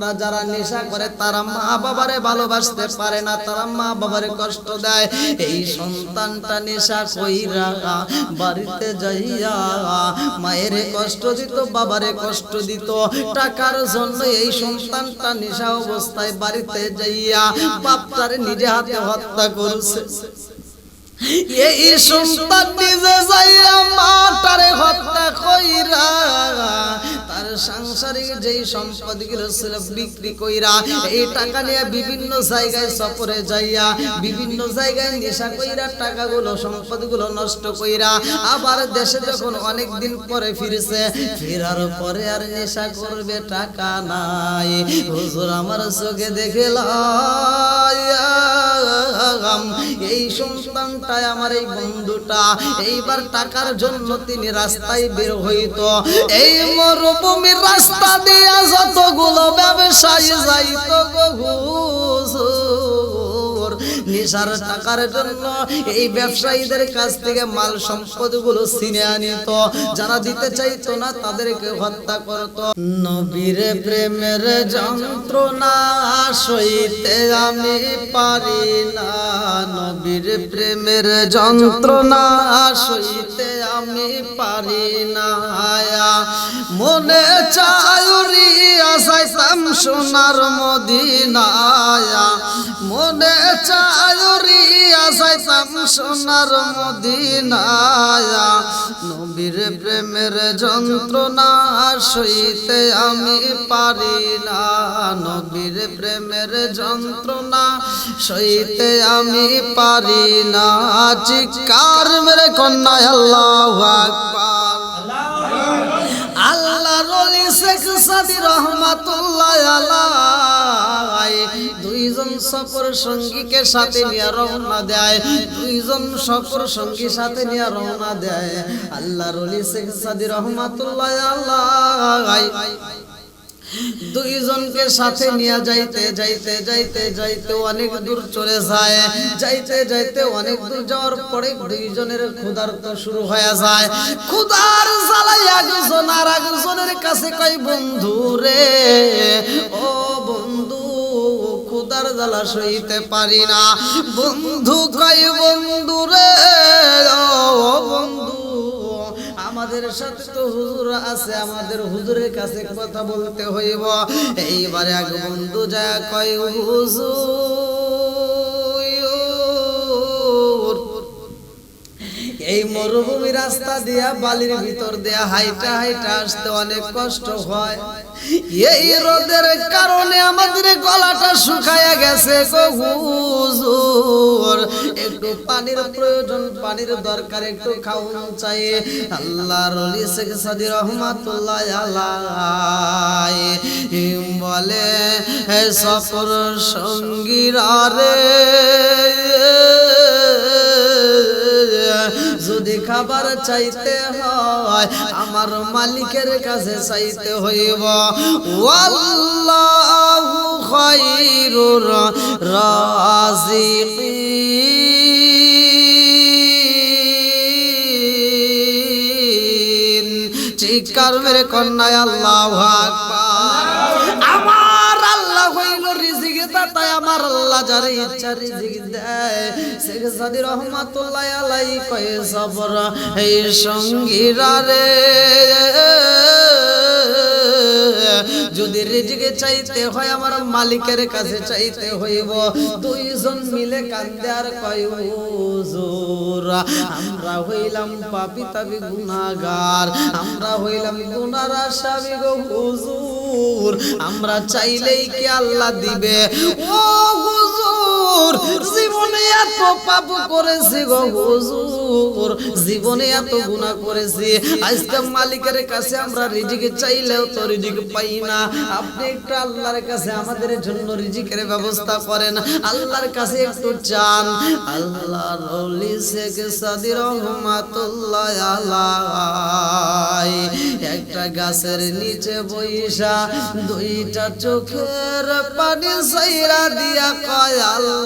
তারা যারা নেশা করে, তারা মা বাবারে ভালোবাসতে পারে না, তারা মা বাবারে কষ্ট দেয়। এই সন্তানটা নেশা কইরা বাড়িতে যাইয়া মায়ের কষ্ট দিত, বাবারে কষ্ট দিত। টাকার জন্য এই সন্তানটা নেশা অবস্থায় বাড়িতে যাইয়া বাপটার নিজে হাতে হত্যা করছে। এই সন্তান নিজে যাইয়া মাটারে হত্যা কইরা, তার সাংসারিক যেই সম্পদগুলো ছিল বিক্রি কইরা, এই টাকা নিয়ে বিভিন্ন জায়গায় সফরে যাইয়া, বিভিন্ন জায়গায় নেশা কইরা টাকাগুলো, সম্পদগুলো নষ্ট কইরা, আবার দেশে যখন অনেক দিন পরে ফিরছে, ফেরার পরে আর নেশা করবে টাকা নাই। হুজুর আমার চোখে দেখলাম এই সন্তানটাই আমার এই বন্ধুটা এইবার টাকার জন্য তিনি রাস্তায় বের হইত। এই মরুভূমির রাস্তা দিয়া যতগুলো ব্যবসায়ী যাইত গো। নিশার টাকার জন্য এই ব্যবসায়ীদের কাছ থেকে মাল সম্পদগুলো ছিনে আনিত। যারা দিতে চাইতো না, তাদেরকে হত্যা করত। নবীর প্রেমের যন্ত্রণা সইতে আমি পারি না। নবীর প্রেমের যন্ত্রণা সইতে আমি পারি না। মনে চায়ুরি আসাইতাম সোনার মদিনায়া। মনে চায়ুরি আসাইতাম সোনার মদিনায়া। নবীর প্রেমের যন্ত্রণা সইতে আমি পারি না। নবীর প্রেমের যন্ত্রণা সইতে আমি পারি না। চিৎকার মেরে কন্যা আল্লাহ আল্লাহ রহমাতুল্লাহ দুইজন সফর সঙ্গীকে সাথে নিয়ে রওনা দেয়। দুইজন সফর সঙ্গী সাথে নিয়ে রওনা দেয়। আল্লাহ রলি শেখ সাদি রহমাতুল্লাহ আলাই দুইজনকে সাথে নিয়ে যাইতে যাইতে যাইতে যাইতে অনেক দূর চলে যায়। যাইতে যাইতে অনেক দূর যাওয়ার পরে দুইজনের ক্ষুধার তো শুরু হয়ে যায়। ক্ষুধার জ্বালাই একজন আর একজনের কাছে কই বন্ধু রে, ও বন্ধু ক্ষুধার জ্বালা সইতে পারি না। বন্ধু কই বন্ধু রে, ও বন্ধু, আমাদের সাথে তো হুজুর আছে, আমাদের হুজুরের কাছে কথা বলতে হইব। এইবারে এক বন্ধু যা কয়, হুজুর এই মরুভূমি রাস্তা দিয়া বালির ভিতর দিয়া হাইটা হাইটা আসতে অনেক কষ্ট হয়। এই রোদের কারণে আমাদের গলাটা শুকায়া গেছে একটু পানির প্রয়োজন, পানির দরকার, একটু খাওয়ানো চাই। আল্লাহ রলি শেখ সাদি রহমাতুল্লাহ বলে সফর সঙ্গীরা রে। খাবার চাইতে হয় আমার মালিকের কাছে চাইতে হইব। ওয়াল্লাহু খায়রুর চিৎকার মেরে কন্যায় আল্লাহু আল্লাহ যারে ইচ্ছা রিজিক দেয়। শেখ সাদি রহমাতুল্লাহ আলাই কয়ে সবর এই সঙ্গীরা রে। যদি রিজিকে চাইতে হয় আমার মালিকের কাছে চাইতে হইব। দুইজন মিলে কান্দে আর কয় আমরা হইলাম পাপি তাবি গুনাগার আমরা হইলাম গুনার আসামি গো হুজুর, আমরা চাইলেই কি আল্লাহ দিবে? ও হুজুর জীবনে এত পাপ করেছি গো হুজুর, জীবনে এত গুনাহ করেছি। আজকে মালিকের কাছে আমরা রিজিক চাইলেও তো রিজিক পাই না। আপনি একটু আল্লাহর কাছে আমাদের জন্য রিজিকের ব্যবস্থা করেন। আল্লাহর কাছে একটু চান। আল্লাহ রলি শেখ সাদি রহমাতুল্লাহ আলাই। একটা গাছের নিচে বইসা দুইটা চোখের পানি সাইরা দিয়া কয় আল্লাহ।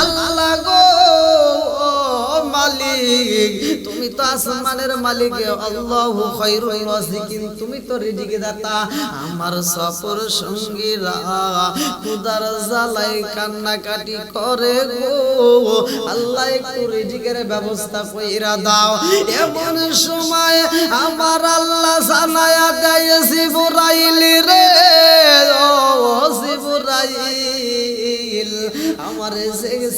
আল্লাহ গো মালিক, তুমি তো আসমানের মালিক, আল্লাহু খায়রুর রাজিকিন তুমি তো রিজিক দাতা আমার সফর সঙ্গীরা খুদার জ্বালাই কান্নাকাটি করে গো। আল্লাহ একটু রিজিকের ব্যবস্থা কইরা দাও। এমন সময় আমার আল্লাহ জানায়া দেয়, জিবরাইল রে, ও জিবরাইল আমার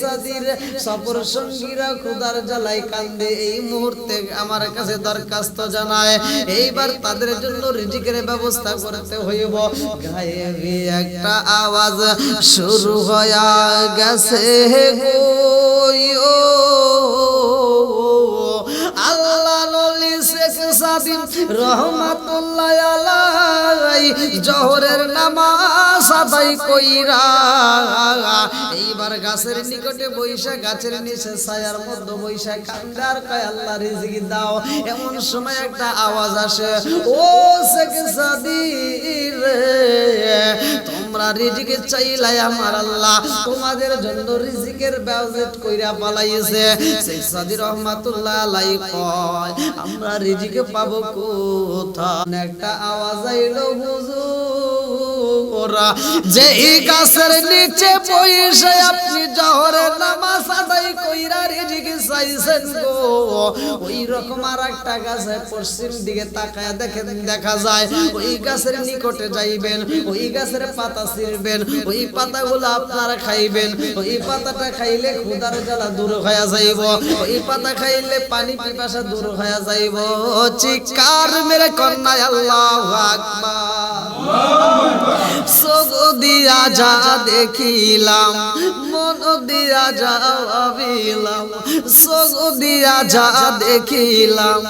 সাদির সফর সঙ্গীরা খুদার জ্বালাই কান্দে। এই মুহূর্তে আমার কাছে দরখাস্ত জানায়, এইবার তাদের জন্য রিজিকের ব্যবস্থা করতে হইব। গায়ে একটা আওয়াজ শুরু হয়ে গেছে আল্লাহ রহমাতুল্লাহ আলাই জহরের নামাজ আদায় কইরা, এইবার গাছের নিকটে গাছের নিচে ছায়ার মধ্যে কান্দার কয়, আল্লাহ দাও। এমন সময় একটা আওয়াজ আসে, ও তোমরা রিজিকে চাইলাই আমার আল্লাহ। তোমাদের জন্য রিজিকের বাজেট কইরা পালাইছে। শেখ সাদি রহমাতুল্লাহ আলাই কয়, আমরা রিজিকে পাবো কোথায়? একটা আওয়াজ আইলো হুজুর যে এই গাছের নিচে বসে আপনি জহরের নামাজ আদায় কইরা রিজিকে চাইছেন গো, ওই রকম আর একটা গাছে পশ্চিম দিকে তাকায় দেখেন, দেখা যায় ওই গাছের নিকটে যাইবেন, ওই গাছের পাতা ছিঁড়বেন, ওই পাতাগুলো আপনারা খাইবেন, ওই পাতাটা খাইলে ক্ষুধার জ্বালা দূর হয়ে যাইব, ওই পাতা খাইলে পানি পিপাসা দূর হয়ে যাইব। চিৎকার মেরে কন্যায় আল্লাহ আকবার। সোগ দিয়া যা দেখিলাম মন দিয়া যা ভাবিলাম। সোগ দিয়া যা দেখিলাম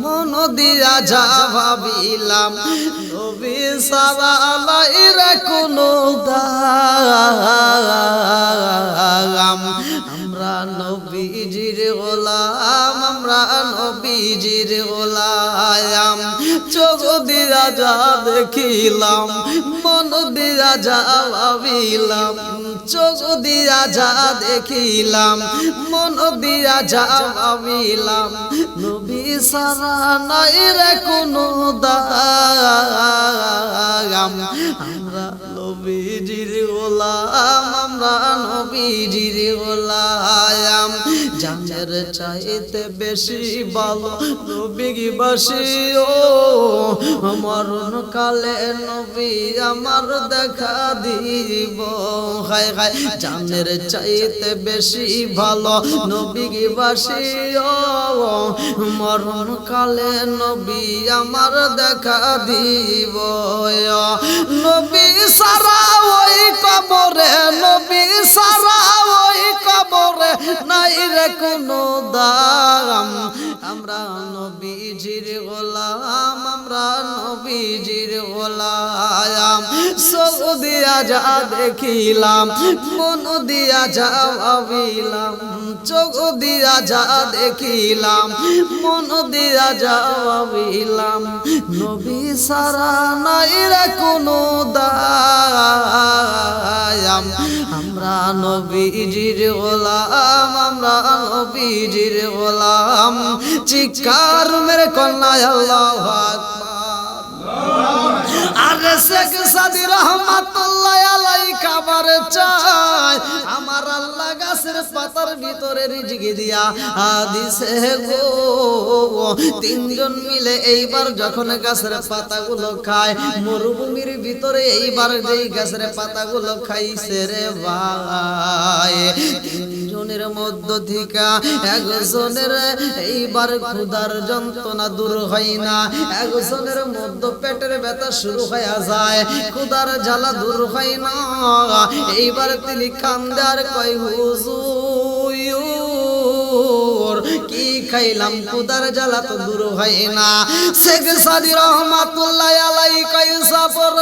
মন দিয়া যা ভাবিলাম। নবী সালাইরা কোনো দাম। আমরা গোলাম আমরা নবীজির গোলাম চোখ দিয়া যা দেখিলাম, মন দিয়া যা ভাবিলাম। চোখ দিয়া যা দেখিলাম, মন দিয়া যা ভাবিলাম। নবী সারা নাই রে কোনো দাম আমরা নবীজির গোলাম আমরা নবীজির গোলাম জানের চাইতে বেশি ভালো নবী বাসি। ও মরণ কালে নবী আমার দেখা দিব। হায় হায়, জানের চাইতে বেশি ভালো নবী বাসি। ও মরণ কালে নবী আমার দেখা দিব। নবী সারা ওই কবরে, নবী সারা নাই রে দাম। আমরা নবীজির গোলাম। আমরা নবীজির গোলাম। সব দিয়া যা দেখিলাম, মন দিয়া যা ভাবিলাম চোখ দিয়া যা দেখিলাম, মন দিয়া যা ভাবিলাম নবী সারা নাই রে কোনো দায়াম। আমরা নবীজির গোলাম, আমরা নবীজির গোলাম। চিকার মেরে কন্যায় আল্লাহ আরে শেখ সাদি রহমাতুল্লাহ আলাই খাবার চাই। আমার আল্লাহ গাছের পাতার ভিতরে রিজিকে দিয়া আদিছে গো। তিনজন মিলে এইবার যখন গাছের পাতাগুলো খায়, মরুভূমির ভিতরে এইবার যেই গাছের পাতাগুলো খাইছে রে ভাই তিনজনের মধ্য থেকে, একজনের এইবার ক্ষুধার যন্ত্রণা দূর হয় না, একজনের মধ্য পেটের ব্যথা শুরু হয়ে যায়, ক্ষুধার জ্বালা দূর হয় না। এইবার তিনি কান্দার কয়, হুজুর, কি খাইলাম? কুদার জ্বালা তো দূর হয় না। শেখ সাদি রহমাতুল্লাহ আলাই কই সফর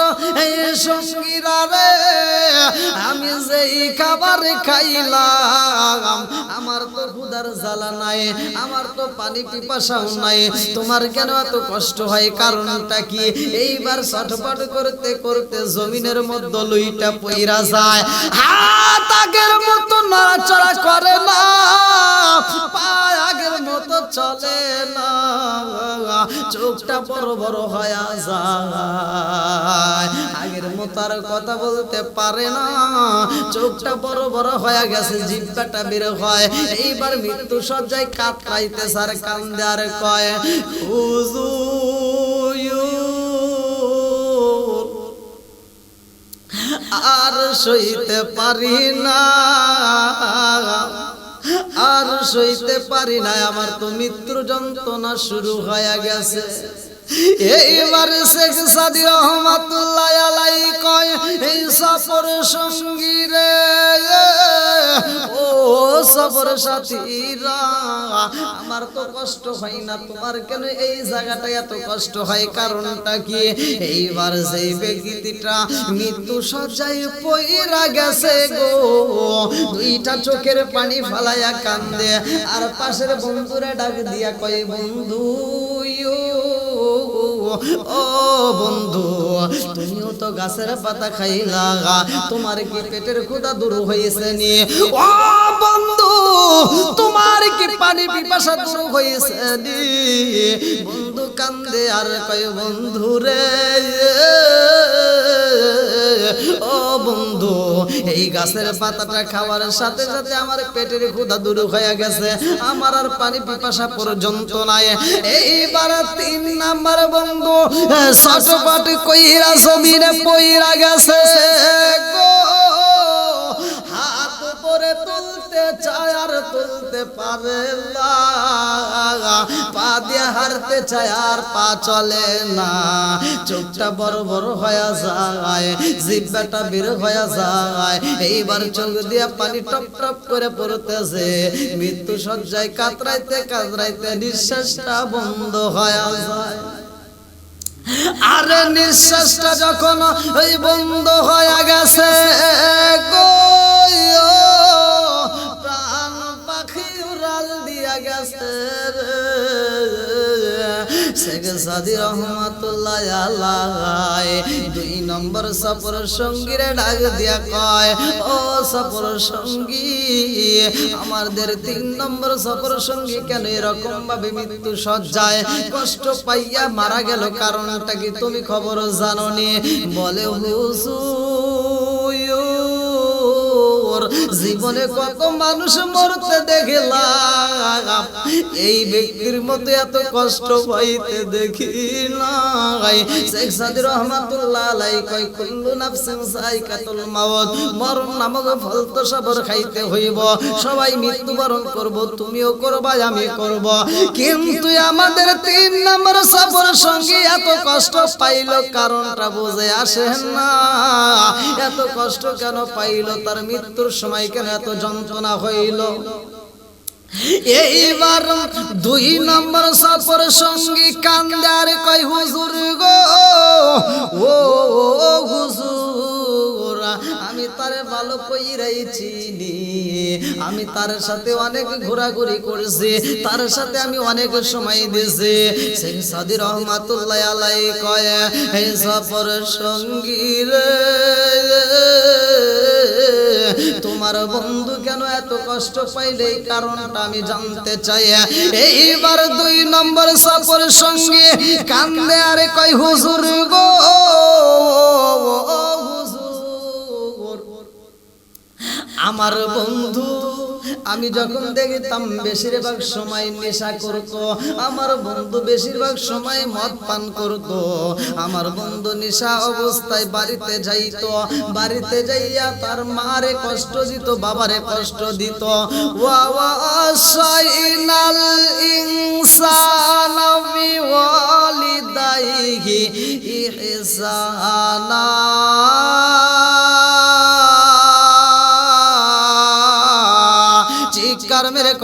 এই সঙ্গীরা রে খাবার খাইলাম। আমার তো কুদার জ্বালা নাই, আমার তো পানি পিপাসাও নাই। তোমার কেন এত কষ্ট হয়? কারণটা কি? এইবার ছটফট করতে করতে জমিনের মধ্যে লুইটা পইরা যায়। হাত আগের মতো নড়াচড়া করে না আগের মতো চলে না। চোখটা বড় বড় হয়ে যায়। আগের মতো আর কথা বলতে পারে না। চোখটা বড় বড় হয়ে গেছে, জিব্বাটা বের হয়। এইবার মৃত্যু সজ্জায় কাতরাইতে সার কান্দে আর কয় আর সইতে পারি না, আর সইতে পারি না, আমার তো মৃত্যু যন্ত্রণা শুরু হয়ে গেছে। এইবার শেখ সাদি রহমাতুল্লাহ আলাই কয়, এই সফর সঙ্গী রে ও সফর সাথীরা, আমার তো কষ্ট হয় না, তোমার কেন এই জায়গাটা এত কষ্ট হয়, কারণটা কি? এইবার সেই ব্যক্তিটা মৃত্যু সজ্জায় পইরা গেছে গো, দুইটা চোখের পানি ফালাইয়া কান্দে, আর পাশের বন্ধুরা ডাক দিয়া কয়, বন্ধু ও বন্ধু, তুমিও তো গাছের পাতা খাইলা তোমার কি পেটের ক্ষুদা দূর হয়েছে নিয়ে ও বন্ধু, তোমার কি পানি পিপাসা দূর হয়েছে বন্ধু কান্দে আর কয়, বন্ধু রে বন্ধু, এই গাছের পাতাটা খাওয়ার সাথে সাথে আমার পেটের ক্ষুধা দূর হয়ে গেছে। আমার আর পানি পিপাসা পর্যন্ত নাই। এইবার তিন নাম্বার বন্ধু সটপট কইরা জমিনে পইরা গেছে। গো তুলতে চায় আর তুলতে পারে না। পা দিয়ে হারতে চায় আর পা চলে না। চোখটা বড় বড় হয়ে যায়, জিব্বাটা বের হয়ে যায়। এইবার চোখ দিয়ে পানি টপ টপ করে পড়তেছে। মৃত্যু সজ্জায় কাতরাইতে কাতরাইতে নিঃশ্বাসটা বন্ধ হয়ে যায়। আরে নিঃশ্বাসটা যখন ওই বন্ধ হয়ে গেছে, গো গেছে শেখ সাদি দুই নম্বর সফর ডাক দিয়া কয়, ও সফর সঙ্গী আমাদের তিন নম্বর সফর সঙ্গী কেন এরকম ভাবে মৃত্যু সজ্জায়? কষ্ট পাইয়া মারা গেল কারণটা কি তুমি খবর জানো নি বলে, হুজুর জীবনে কত মানুষ মরতে দেখলাম। এই ব্যক্তির মতো এত কষ্ট পাইতে দেখি নাই শেখ সাদি রহমাতুল্লাহ কুল্লু নাফসিন সাইকাতুল মাউত, মরণ নামক সবর খাইতে হইব। সবাই মৃত্যুবরণ করব, তুমিও করবা, আমি করব। কিন্তু আমাদের তিন নম্বর সফর সঙ্গে এত কষ্ট পাইল কারণটা বুঝে আসে না। এত কষ্ট কেন পাইল? তার মৃত্যুর সময় কেন এত যন্ত্রণা হইল? এইবার দুই নম্বর সফর সঙ্গী কান্দার কই হুজুর গো ও, হুজুর আমি তারে ভালো কইরাই চিনি। আমি তার সাথে অনেক ঘোরাঘুরি করছি, তার সাথে আমি অনেক সময় দিয়েছি শেখ সাদি রহমাতুল্লাহ আলাই কয় এই সফর সঙ্গী তোমার বন্ধু কেন এত কষ্ট পাইলে? এই কারণটা আমি জানতে চাই। এইবার দুই নম্বর সফর সঙ্গে কান্দে আরে কই হুজুর গো আমার বন্ধু, আমি যখন দেখতাম বেশিরভাগ সময় নেশা করত, আমার বন্ধু বেশিরভাগ সময় মদ পান করত, আমার বন্ধু নেশা অবস্থায় বাড়িতে যাইত, বাড়িতে যাইয়া তার মারে কষ্ট দিত, বাবারে কষ্ট দিত। ওয়া ওয়াসাইনাল ইনসানা বিওয়ালিদাইহি ইহসানা।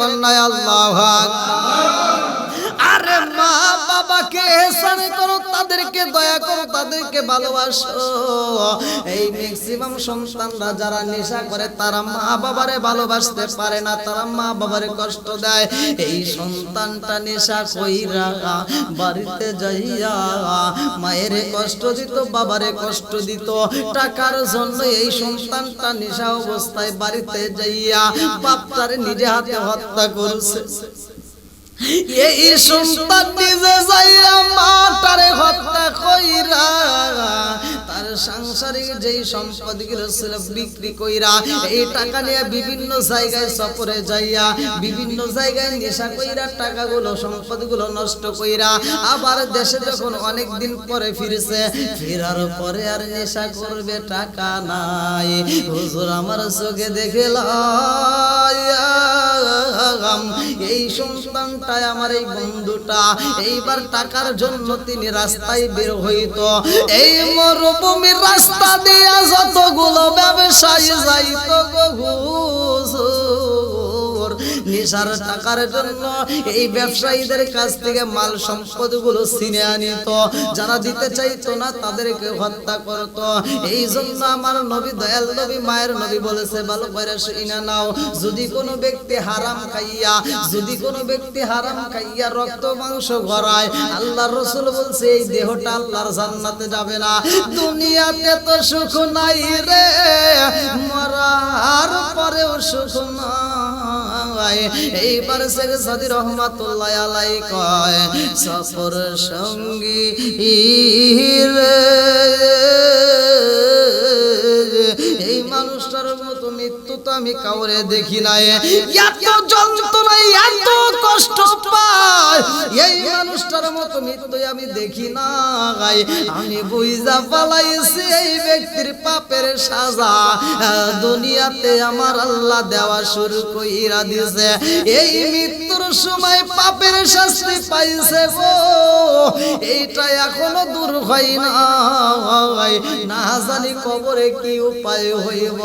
কন্যায় আল্লাহ তাদেরকে দয়া করো, তাদেরকে ভালোবাসো। এই ম্যাক্সিমাম সন্তানরা যারা নেশা করে, তারা মা বাবারে ভালোবাসতে পারে না, তারা মা বাবারে কষ্ট দেয়। এই সন্তানটা নেশা কইরা বাড়িতে যাইয়া মায়ের কষ্ট দিত, বাবারে কষ্ট দিত। টাকার জন্য এই সন্তানটা নেশা অবস্থায় বাড়িতে যাইয়া বাপ তারে নিজে হাতে হত্যা করছে। এই সন্তান নিজে যাইয়া মাটারে হত্যা কইরা সাংসারিক যেই সম্পদগুলো ছিল বিক্রি কইরা, এই টাকা নিয়ে বিভিন্ন জায়গায় সফরে যাইয়া, বিভিন্ন জায়গায় নেশা কইরা নষ্ট কইরা আবার দেশে যখন অনেক দিন পরে ফিরেছে, ফেরার পরে আর নেশা করবে টাকা নাই। হুজুর আমার চোখে দেখলাম এই সন্তানটাই আমার এই বন্ধুটা, এইবার টাকার জন্য তিনি রাস্তায় বের হইত। এই মরুভূমির রাস্তা দিয়া যতগুলো ব্যবসায়ী যাইত গো। নেশার টাকার জন্য এই ব্যবসায়ীদের কাছ থেকে মাল সম্পদগুলো ছিনে আনিত। যারা দিতে চাইতো না তাদেরকে হত্যা করত। এই জন্য আমার নবী, দয়াল নবী, মায়ের নবী বলেছে, ভালো করে শুইনা নাও। যদি কোনো ব্যক্তি হারাম খাইয়া, যদি কোনো ব্যক্তি হারাম খাইয়া রক্ত, মাংস গড়ায়, আল্লাহ রসুল বলছে, এই দেহটা আল্লাহর জান্নাতে যাবে না। দুনিয়াতে তো সুখ নাই রে, মরার পরেও সুখ নাই। এইবার শেখ সাদি রহমাতুল্লাহ আলাই কয়, সফর সঙ্গী এই মানুষটার মতো মৃত্যু তো আমি কাউরে দেখি নাই। এত এত কষ্ট পায়। এই মানুষটার মতো মৃত্যু আমি দেখি নাই। আমি বুঝা পালাইছি এই ব্যক্তির পাপের সাজা। দুনিয়াতে আমার আল্লাহ দেওয়া শুরু কইরা দিছে। এই মৃত্যুর সময় পাপের শাস্তি পাইছে গো। এইটা এখনও দূর হয় না না জানি কবরে কি উপায় হইব।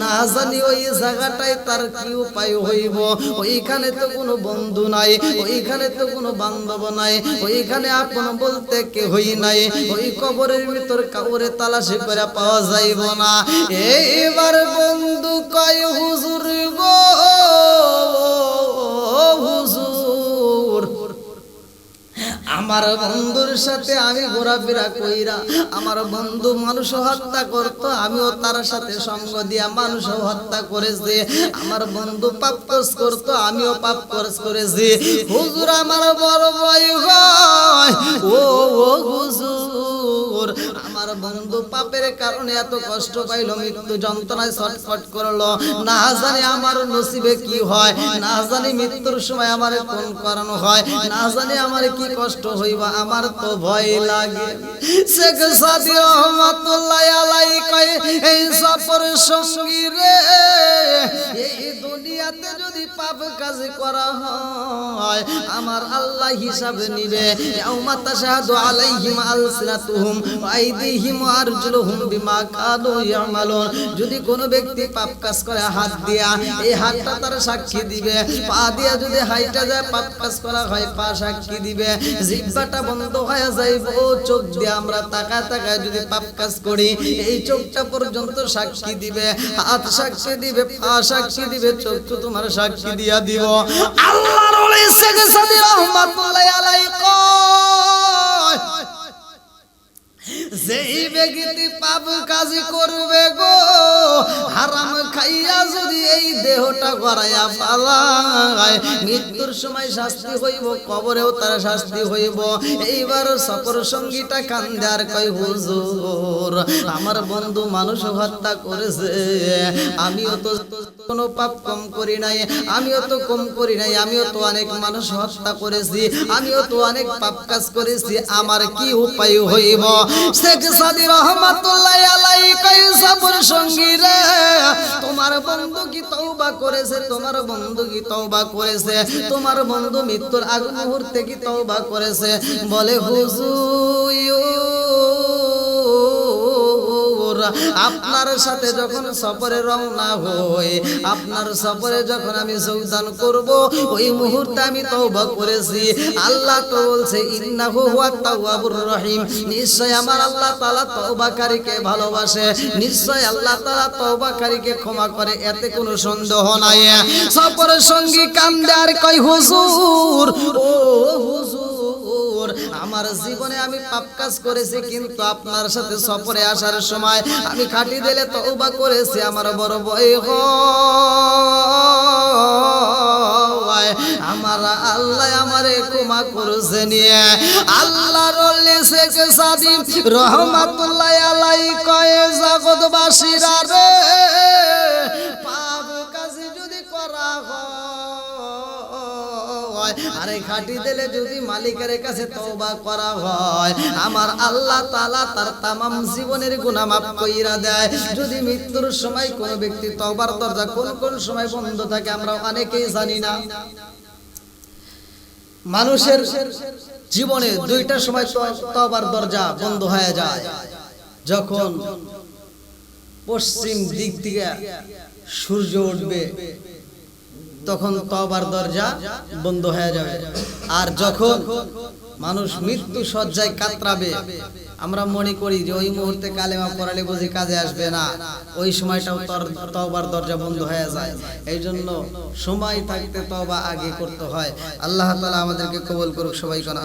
না জানি ওই জায়গাটায় তার কি উপায় হইব। ওইখানে তো কোনো বন্ধু নাই, ওইখানে তো কোনো বান্ধব নাই, ওইখানে আপন বলতে কে হই নাই, ওই কবরের ভিতর কাউরে তালাশি করে পাওয়া যাইব না। এইবার বন্ধু কয়, হুজুর গো, হুজুর আমার বন্ধুর সাথে আমি ঘোরাফেরা কইরা আমার বন্ধু মানুষ হত্যা করত, আমিও তার সাথে সঙ্গ দিয়া মানুষ হত্যা করেছি। আমার বন্ধু পাপ কোর্স করতো, আমিও পাপ কোর্স করেছি। হুজুর আমার বড় ভয় ও ও হুজুর, আমার বন্ধু পাপের কারণে এত কষ্ট পাইলো, মৃত্যু যন্ত্রণায় ছটফট করল। না জানি আমার নসিবে কি হয়, না জানি মৃত্যুর সময় আমার কোন করানো হয়, না জানি আমার কি কষ্ট হইব আমার তো ভয় লাগে। শেখ সাদি রহমাতুল্লাহ আলাই কয়, এই সফর সঙ্গী রে, এই দুনিয়াতে যদি পাপ কাজ করা হয়, আমার আল্লাহ হিসাব নিবে। ইয়াউমা তাশহাদু আলাইহিম আলসিনাতুহুম আইদিহিম আরজুলুহুম বিমা কানু ইয়ামালুন। যদি কোনো ব্যক্তি পাপ কাজ করে, হাত দিয়া, এই হাতটা তার সাক্ষী দিবে। পা দিয়া যদি হাইটা যায়, পাপ কাজ করা হয়, পা সাক্ষী দিবে। জিহ্বাটা বন্ধ হয়ে যাইব, চোখ দিয়ে আমরা তাকা তাকায় যদি পাপ কাজ করি, এই চোখটা পর্যন্ত সাক্ষী দিবে, হাত সাক্ষী দিবে, পা সাক্ষী দিবে, চোখ তো তোমার সাক্ষী দিয়া দিব। আল্লাহর ওলি শেখ সাদি রহমাতুল্লাহ আলাই কয় যেই ব্যক্তি পাপ কাজ করবে গো, হারাম খাইয়া যদি এই দেহটা গড়াইয়া পালায় মৃত্যুর সময় শাস্তি হইব, কবরেও তার শাস্তি হইব। এইবার সফর সঙ্গীটা কান্দে আর কই হুজুর, আমার বন্ধু মানুষ হত্যা করেছে। আমিও তো কোনো পাপ কম করি নাই, আমিও তো কম করি নাই, আমিও তো অনেক মানুষ হত্যা করেছি, আমিও তো অনেক পাপ কাজ করেছি, আমার কি উপায় হইব? শেখ সাদি রহমাতুল্লাহ আলাই কই সবর সঙ্গী রে। তোমার বন্ধু কি তওবা করেছে? তোমার বন্ধু কি তওবা করেছে? তোমার বন্ধু মৃত্যুর আগ মুহূর্তে কি তওবা করেছে? বলে, হুজুর আপনার সাথে যখন সফরে রওনা হই, আপনার সফরে যখন আমি যোগদান করব, ওই মুহূর্তে আমি তওবা করেছি। আল্লাহ তো বলছে, ইন্নাহু হুয়া তাওয়াবুর রহিম। নিশ্চয় আমার আল্লাহ তাআলা তওবাকারীকে ভালোবাসে। নিশ্চয় আল্লাহ তাআলা তওবাকারীকে ক্ষমা করে, এতে কোনো সন্দেহ নাই। সফরের সঙ্গী কান্দে আর কই হুজুর, ও আমার জীবনে আমি পাপ কাজ করেছি, কিন্তু আপনার সাথে সফরে আসার সময় আমি খাটি দিলে তওবা করেছি, আমার বড় বই হয়। আমার আল্লাহ আমারে নিয়ে। আল্লাহ জগৎবাসীরা রে, পাপ যদি করা হয় আরে খাটি দিলে যদি মালিকের কাছে তওবা করা হয়, আমার আল্লাহ তাআলা তার তামাম জীবনের গুনাহ মাফ কইরা দেয়। যদি মৃত্যুর সময় কোন ব্যক্তি তওবার দরজা কোন কোন সময় বন্ধ থাকে আমরা অনেকেই জানি না। মানুষের জীবনে দুইটা সময় তওবার দরজা বন্ধ হয়ে যায়। যখন পশ্চিম দিক থেকে সূর্য উঠবে তখন তবার দরজা বন্ধ হয়ে যাবে। আর যখন মানুষ মৃত্যু সজ্জায় কাতরাবে, আমরা মনে করি যে ওই মুহূর্তে কালেমা পড়ালে বুঝি কাজে আসবে না। ওই সময়টাও তওবার দরজা বন্ধ হয়ে যায়। এই জন্য সময় থাকতে তবা আগে করতে হয়। আল্লাহ তালা আমাদেরকে কবল করুক, সবাই করা